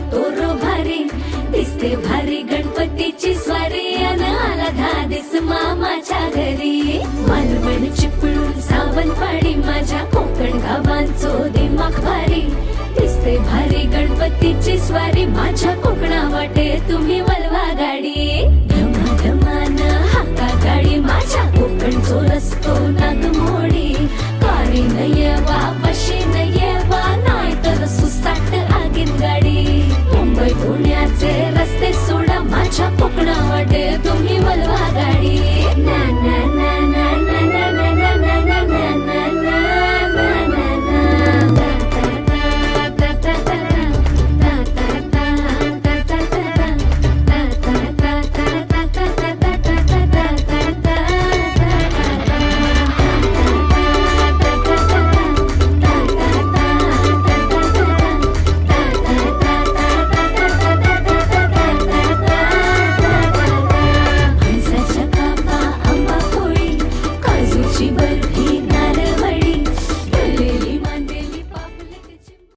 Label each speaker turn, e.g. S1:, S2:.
S1: तोरो भारी दिसते भारी गणपतीची स्वारी अन आला धादिस मामाच्या घरी. मालवण चिपळूण सावंतवाडी माझ्या कोकण गावांचो दिमाग भारी. दिसते भारी गणपतीची स्वारी माझ्या कोकणा वाटे तुम्ही वलवा गाडी. धमा धमान हाका गाडी माझ्या कोकणचो रस्तो नागमोडी. कारी नये